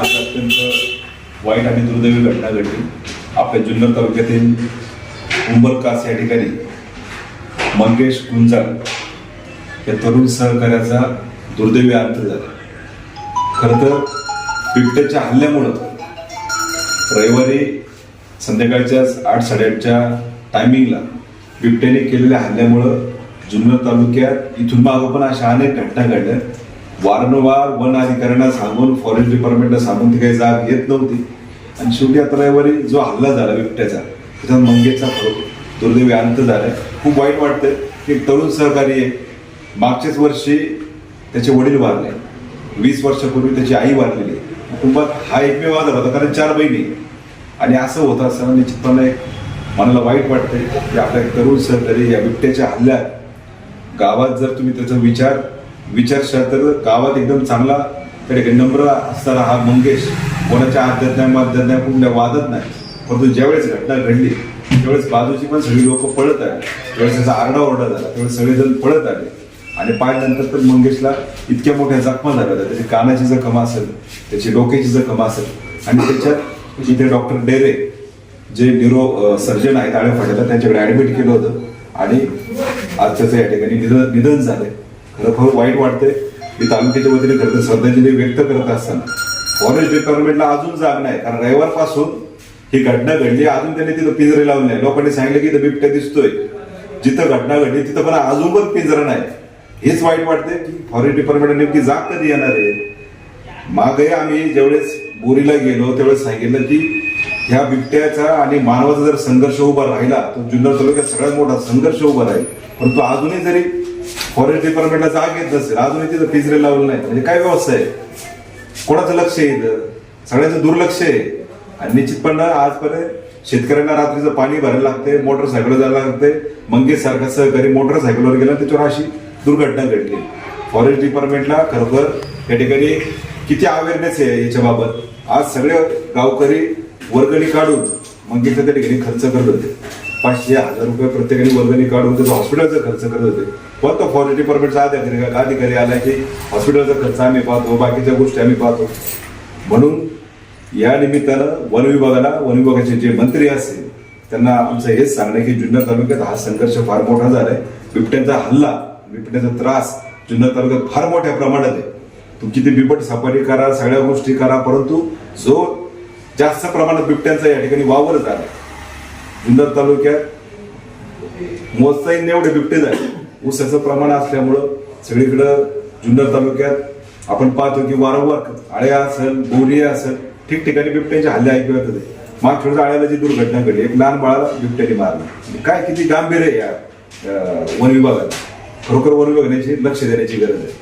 आज अत्यंत वाईट आणि दुर्दैवी घटना घडली. आपल्या जुन्नर तालुक्यातील उंबरकास या ठिकाणी मंगेश गुंजाळ या तरुण सहकार्याचा दुर्दैवी अंत झाला. खरं तर बिबट्याच्या हल्ल्यामुळं रविवारी संध्याकाळच्या आठ साडेआठच्या टायमिंगला बिबट्याने केलेल्या हल्ल्यामुळं जुन्नर तालुक्यात इथून मागं पण अशा अनेक घटना घडल्या. वारंवार वन अधिकाऱ्यांना सांगून फॉरेस्ट डिपार्टमेंटला सांगून ती काही जाग येत नव्हती. आणि शेवटी आता रविवारी जो हल्ला झाला बिबट्याचा त्याच्यात मंगेचा फरक दुर्दैवी अंत झालाय. खूप वाईट वाटतंय की एक तरुण सहकारी आहे. मागच्याच वर्षी त्याचे वडील वारले. वीस वर्षापूर्वी त्याची आई वारलेली आहे. कुटुंबात हा एकमेव आजार होता कारण चार बहिणी आणि असं होतं असताना निश्चितपणे मनाला वाईट वाटते की आपल्या तरुण सहकारी या बिबट्याच्या हल्ल्यात गावात जर तुम्ही त्याचा विचार विचारशाल तर गावात एकदम चांगला त्या ठिकाणी नम्र असणारा हा मंगेश कोणाच्या अध्यात्मा कुठल्या वादत नाही. परंतु ज्यावेळेस घटना घडली त्यावेळेस बाजूची पण सगळी लोक पळत आले. त्यावेळेस त्याचा आरडाओरडा झाला. त्यावेळेस सगळेजण पळत आले. आणि पाहिल्यानंतर तर मंगेशला इतक्या मोठ्या जखमा झाल्या होत्या. त्याची कानाची जखम असेल त्याची डोक्याची जखम असेल. आणि त्याच्यात इथे डॉक्टर डेरे जे न्यूरो सर्जन आहेत आळ्या फाट्याला त्यांच्याकडे ऍडमिट केलं होतं. आणि आज त्याचं या ठिकाणी निधन निधन आहे खरं वाईट वाटतंय. की तालुक्याच्या वतीने खरं तर श्रद्धांजली व्यक्त करत असताना फॉरेस्ट डिपार्टमेंटला अजून जाग नाही. कारण रविवारपासून ही घटना घडली. अजून त्यांनी तिथं पिंजरे लावले नाही. लोकांनी सांगितलं की इथं बिबट्या दिसतोय. जिथं घटना घडली तिथं पण अजून पण पिंजरा नाही. हेच वाईट वाटते की फॉरेस्ट डिपार्टमेंट नेमकी जाग कधी येणार आहे? मागे आम्ही ज्यावेळेस बोरीला गेलो त्यावेळेस सांगितलं की ह्या बिबट्याचा आणि मानवाचा जर संघर्ष उभा राहिला तर जुन्नर तालुक्यात सगळ्यात मोठा संघर्ष उभा राहील. परंतु अजूनही जरी फॉरेस्ट डिपार्टमेंटला जाग येत नसेल अजूनही तिथं पिंजरे लावलं नाही म्हणजे काय व्यवस्था आहे? कोणाचं लक्ष आहे इथं? सगळ्यांचं दुर्लक्ष आहे. आणि निश्चितपणे आजपर्यंत शेतकऱ्यांना रात्रीचं पाणी भरायला लागते मोटरसायकल जायला लागते मंगेश सारखा सहकारी मोटरसायकलवर गेला त्याच्यावर अशी दुर्घटना घडली. फॉरेस्ट डिपार्टमेंटला खरोखर या ठिकाणी किती अवेअरनेस आहे याच्याबाबत? आज सगळे गावकरी वर्गणी काढून मंगेशच्या त्या ठिकाणी खर्च करत होते. पाचशे हजार रुपये प्रत्येकाने वर्गणी काढून त्याचा हॉस्पिटलचा खर्च करत होते. पण तो फॉरेस्ट डिपार्टमेंटचा अधिकारी अधिकारी आला की हॉस्पिटलचा खर्च आम्ही पाहतो बाकीच्या गोष्टी आम्ही पाहतो. म्हणून या निमित्तानं वन विभागाला वन विभागाचे जे मंत्री असतील त्यांना आमचं हेच सांगणं आहे की जुन्नर तालुक्यात हा संघर्ष फार मोठा झालाय. बिबट्यांचा हल्ला बिबट्याचा त्रास जुन्नर तालुक्यात फार मोठ्या प्रमाणात आहे. तुमची किती बिबट सफारी करा सगळ्या गोष्टी करा परंतु जो जास्त प्रमाणात बिबट्यांचा या ठिकाणी वावर झाला जुन्नर तालुक्यात मोजता येईल एवढे बिबटे झाले. ऊसाचं प्रमाण असल्यामुळं सगळीकडं जुन्नर तालुक्यात आपण पाहतो की वारंवार आळ्या असेल बोरी असेल ठिकठिकाणी बिबट्यांचे हल्ले ऐकू येतात मागच्या आळ्याला जी दुर्घटना घडली एक लहान बाळाला बिबट्याने मारलं. काय किती गांभीर्य या वन विभागाला. खरोखर वन विभागाची लक्ष देण्याची गरज आहे.